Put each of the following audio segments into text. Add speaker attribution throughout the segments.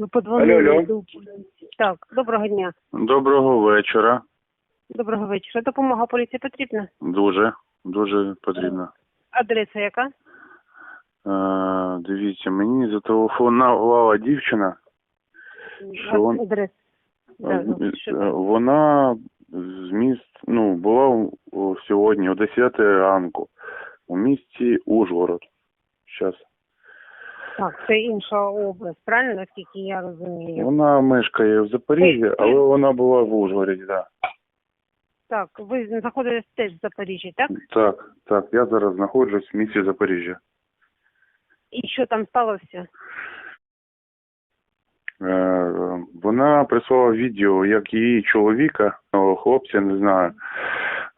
Speaker 1: Ви подзвонили
Speaker 2: Алло, алло.
Speaker 1: Так, доброго дня.
Speaker 2: Доброго вечора.
Speaker 1: Доброго вечора. Допомога поліції потрібна?
Speaker 2: Дуже, дуже потрібно.
Speaker 1: Адреса яка?
Speaker 2: Е, дивіться, мені зателефонувала дівчина. Що вон-
Speaker 1: Адреса. Да,
Speaker 2: Е,
Speaker 1: ну,
Speaker 2: е? Вона з міст, ну, була у- у- сьогодні о 10 ранку у місті Ужгород. Щас.
Speaker 1: Так, це інша область, правильно, наскільки я розумію?
Speaker 2: Вона мешкає в Запоріжжі, але вона була в Ужгороді, так.
Speaker 1: Так, ви знаходитесь теж в Запоріжжі, так?
Speaker 2: Так, так, я зараз знаходжусь в місті Запоріжжя.
Speaker 1: І що там сталося?
Speaker 2: Е, Вона прислала відео, як її чоловіка, о, хлопця, не знаю,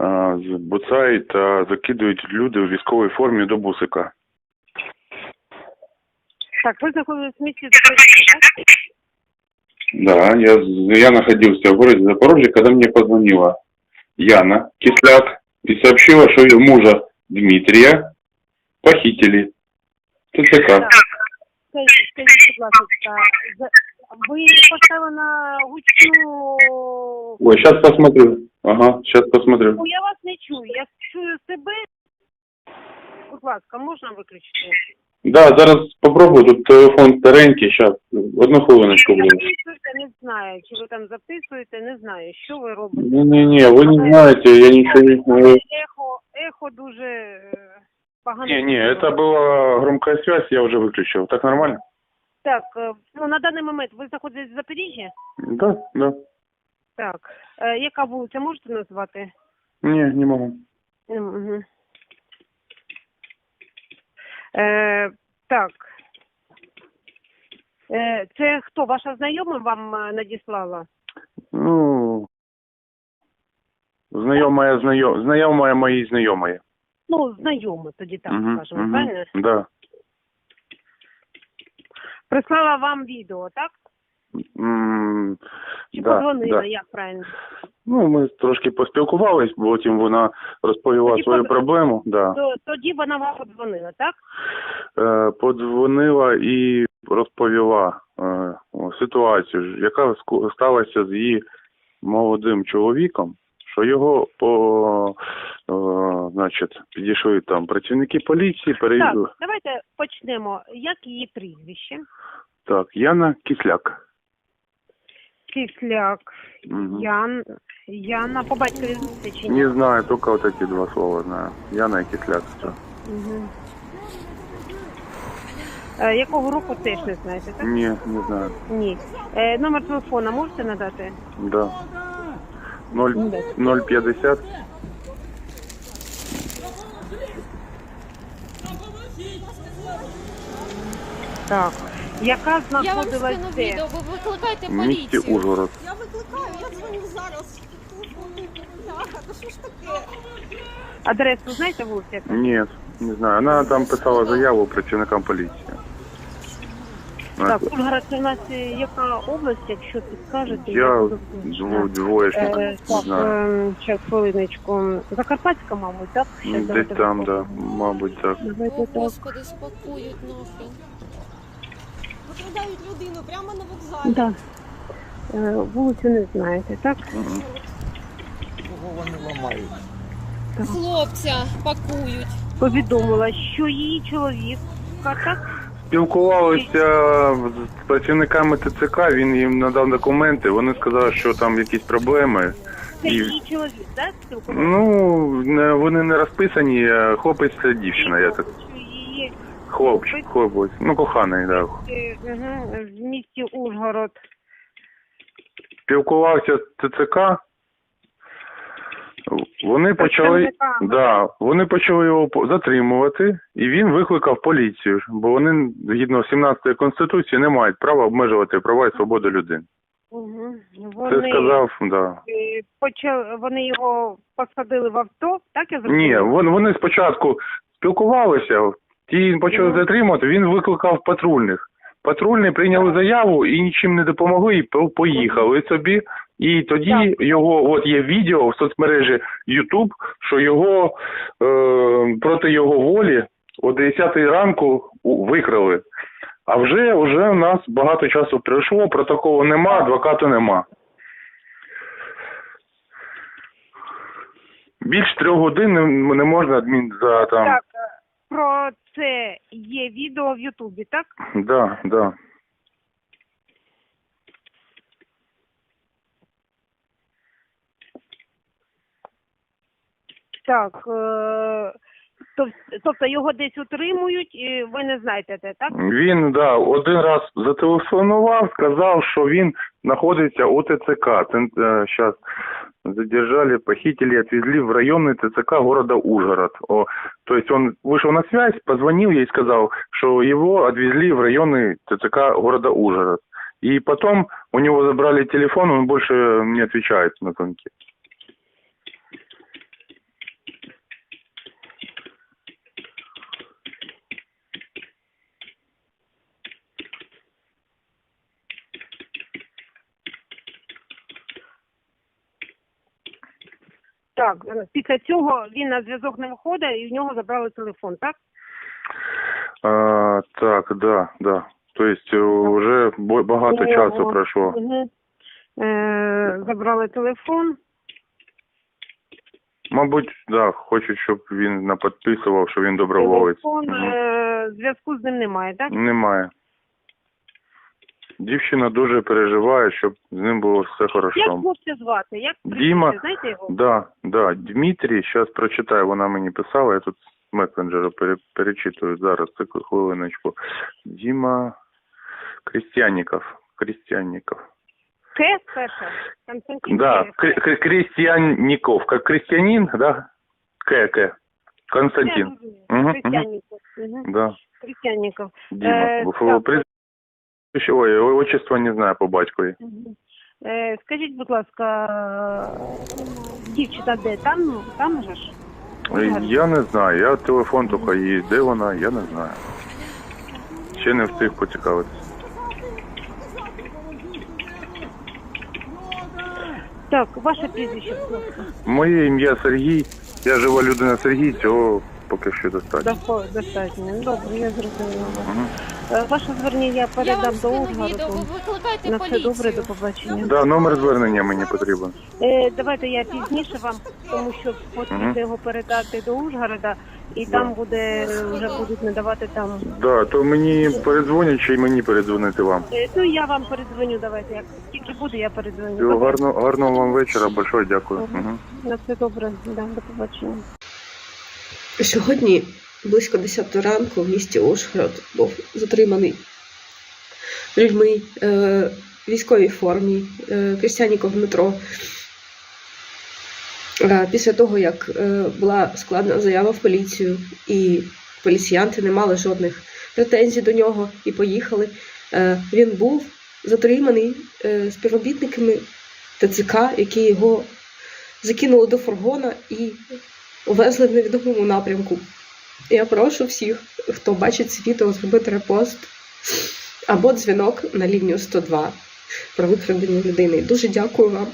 Speaker 2: е, буцають та закидують люди у військовій формі до бусика.
Speaker 1: Так, ви знаходитесь в місті Запоріжжя, так?
Speaker 2: Да, я, я находился в городе Запорожье, когда мне позвонила Яна Кисляк и сообщила, что ее мужа Дмитрия похитили. ТЦК.
Speaker 1: Так. Скажіть, скажіть, будь ласка, за- ви поставили на гучну...
Speaker 2: Ой, сейчас посмотрю. Ага, сейчас посмотрю.
Speaker 1: Ну, я вас не чую, я чую себе. Будь ласка, можна виключити?
Speaker 2: Да, зараз попробую, тут телефон старенький, сейчас. Одну хвилиночку, будь ласка.
Speaker 1: Записуєте, не знаю, чи ви там записуєте, не знаю, що ви робите.
Speaker 2: Не-не-не, вы не знаете, я ничего не знаю.
Speaker 1: Ехо, ехо дуже е, погано.
Speaker 2: Не-не, это была громкая связь, я уже выключил. Так нормально?
Speaker 1: Так, е, ну на даний момент ви знаходитесь в Запоріжжі?
Speaker 2: Да, да.
Speaker 1: Так. Е, яка вулиця можете назвати?
Speaker 2: Не, не могу.
Speaker 1: Угу. Е, так. Е, це хто? Ваша знайома вам е, надіслала?
Speaker 2: Ну, знайомая, знайом, знайома моей знайомої.
Speaker 1: Ну, знайома, тоді так
Speaker 2: Мгм,
Speaker 1: скажемо,
Speaker 2: мгм,
Speaker 1: правильно?
Speaker 2: Да.
Speaker 1: Прислала вам відео, так?
Speaker 2: М,
Speaker 1: Чи
Speaker 2: да,
Speaker 1: подзвонила,
Speaker 2: да.
Speaker 1: як правильно?
Speaker 2: Ну, ми трошки поспілкувались, потім вона розповіла
Speaker 1: Тоді
Speaker 2: свою
Speaker 1: под-
Speaker 2: проблему. Да.
Speaker 1: То, тоді вона вам подзвонила, так?
Speaker 2: Е, подзвонила і розповіла е, о, ситуацію, яка ску- сталася з її молодим чоловіком, що його по, е, значить, підійшли там працівники поліції, перевірили.
Speaker 1: Так, давайте почнемо. Як її прізвище?
Speaker 2: Так, Яна Кисляк.
Speaker 1: Кисляк,
Speaker 2: Мгм.
Speaker 1: Ян, Яна, по батькові чи ні?
Speaker 2: Не знаю, только вот эти два слова знаю. Яна и Кисляк. Все.
Speaker 1: Угу. Е, якого року теж не знаєте, так?
Speaker 2: Не, не знаю.
Speaker 1: Ні. Е, номер телефона можете надати?
Speaker 2: Да. Ноль,
Speaker 1: Ну, да.
Speaker 2: 050.
Speaker 1: Так. Яка
Speaker 3: Я вам
Speaker 1: знаходилась
Speaker 3: скину
Speaker 1: де?
Speaker 3: відео, ви викликайте
Speaker 2: В місті
Speaker 3: поліцію.
Speaker 2: Ужгород.
Speaker 4: Я викликаю, я дзвоню зараз. Бляха, та що ж таке?
Speaker 1: Адресу знаєте вулиця? яка?
Speaker 2: Нет, не знаю. Она там писала заяву працівникам поліції.
Speaker 1: Так, Ужгород це у нас е, яка область, якщо підскажете?
Speaker 2: Я
Speaker 1: буду
Speaker 2: дво, двоєшник,
Speaker 1: Е,
Speaker 2: не
Speaker 1: так,
Speaker 2: знаю.
Speaker 1: зараз хвилиночку. Закарпатська, мабуть, так? Щас
Speaker 2: Десь
Speaker 1: давайте
Speaker 2: там, да, мабуть, так.
Speaker 1: Давайте
Speaker 3: О,
Speaker 1: так.
Speaker 3: Господи, спакують нахрен.
Speaker 4: Викрадають людину прямо на вокзалі.
Speaker 1: Да. Е, Вулицю не знаєте, так?
Speaker 2: Мгм.
Speaker 3: Хлопця пакують.
Speaker 1: Повідомила, що її чоловік так?
Speaker 2: Спілкувалися з працівниками ТЦК, він їм надав документи, вони сказали, що там якісь проблеми.
Speaker 1: Це
Speaker 2: І,
Speaker 1: її чоловік, так? спілкувався?
Speaker 2: ну, не, вони не розписані, а хлопець це дівчина, я так. Хлопчик, хлопець, ну коханий, так.
Speaker 1: Е, угу, в місті Ужгород.
Speaker 2: спілкувався з ТЦК. Вони почали, да, вони почали його затримувати, і він викликав поліцію, бо вони згідно 17 конституції не мають права обмежувати права і свободу людини.
Speaker 1: Угу.
Speaker 2: Це
Speaker 1: Вони,
Speaker 2: сказав, да.
Speaker 1: е, почали, вони його посадили в авто, так я
Speaker 2: Ні, вони спочатку спілкувалися, ті почали
Speaker 1: Мгм.
Speaker 2: затримувати, він викликав патрульних. Патрульні прийняли заяву і нічим не допомогли, і по- поїхали собі. І тоді його, от є відео в соцмережі YouTube, що його е, проти його волі о 10 ранку викрали. А вже, вже у нас багато часу пройшло, протоколу нема, адвоката нема. Більш трьох годин не, не можна адмін за там.
Speaker 1: Так, е, про це є відео в Ютубі, так?
Speaker 2: Да, да.
Speaker 1: Так. Е, тоб- тобто його десь утримують, і ви не знаєте де, так?
Speaker 2: Він да, один раз зателефонував, сказав, що він знаходиться у ТЦК. Зараз задержали, похитили, отвезли в районный ТЦК города Ужгород. О, то есть он вышел на связь, позвонил ей и сказал, что его отвезли в районный ТЦК города Ужгород. И потом у него забрали телефон, он больше не отвечает на звонки.
Speaker 1: Так, е, після цього він на зв'язок не виходить і в нього забрали телефон, так?
Speaker 2: А, так, да, да. То есть э, уже бо- багато часу пройшло.
Speaker 1: Угу. Е, забрали телефон.
Speaker 2: Мабуть, да, хочуть, щоб він наподписував, що він доброволець.
Speaker 1: Телефон,
Speaker 2: Мгм.
Speaker 1: е, зв'язку з ним немає, так?
Speaker 2: Немає. Дівчина дуже переживає, щоб з ним було все
Speaker 1: Як
Speaker 2: хорошо.
Speaker 1: хлопця звати? Як
Speaker 2: Діма.
Speaker 1: прізвище? Знаєте його?
Speaker 2: Да, да. Дмитрій, зараз прочитаю, вона мені писала, я тут з месенджера пере, перечитую зараз, це хвилиночку. Діма Крістяніков. Крістяніков.
Speaker 1: К перше. Константин
Speaker 2: Да,
Speaker 1: К.
Speaker 2: Кр- Кр- Крістяніков. Как крестьянин, да? К, К. Константин.
Speaker 1: Я розумію.
Speaker 2: Мгм, мгм.
Speaker 1: Крістяніков. Мгм.
Speaker 2: Да.
Speaker 1: Крістяніков.
Speaker 2: Діма.
Speaker 1: Е,
Speaker 2: Е,
Speaker 1: так.
Speaker 2: Прізвище, ой, отчество не знаю по батькові.
Speaker 1: Е, скажіть, будь ласка, дівчина де? Там, там же ж?
Speaker 2: Я не знаю, я телефон тільки її. Де вона, я не знаю. Ще не встиг поцікавитися.
Speaker 1: Так, ваше прізвище, будь ласка.
Speaker 2: Моє ім'я Сергій. Я жива людина Сергій, цього поки що достатньо.
Speaker 1: Дахо- Достатньо. Добре, я зрозуміла.
Speaker 2: Угу.
Speaker 1: Е, Ваше звернення я
Speaker 3: Я
Speaker 1: передам
Speaker 3: вам
Speaker 1: до Ужгороду.
Speaker 3: ви викликайте
Speaker 1: На все
Speaker 3: поліцію.
Speaker 1: добре, до побачення.
Speaker 2: Да, номер звернення мені потрібен.
Speaker 1: Е, давайте я пізніше вам, тому що потрібно
Speaker 2: Мгм.
Speaker 1: його передати до Ужгорода, і
Speaker 2: Да.
Speaker 1: там буде вже будуть надавати там.
Speaker 2: Да, то мені передзвонять чи мені передзвонити вам.
Speaker 1: Е, ну я вам передзвоню. Давайте як тільки буде, я передзвоню.
Speaker 2: Всього гарного, гарного вам вечора, большое дякую.
Speaker 1: Мгм.
Speaker 2: Угу.
Speaker 1: На все добре. Да, до побачення.
Speaker 5: Сьогодні близько 10 ранку в місті Ужгород був затриманий людьми е, військовій формі е, Крістяніков Дмитро. Е, після того, як е, була складена заява в поліцію, і поліціянти не мали жодних претензій до нього і поїхали, е, він був затриманий е, співробітниками ТЦК, які його закинули до фургона і увезли в невідомому напрямку. Я прошу всіх, хто бачить це відео, зробити репост або дзвінок на лінію 102 про викрадення людини. Дуже дякую вам.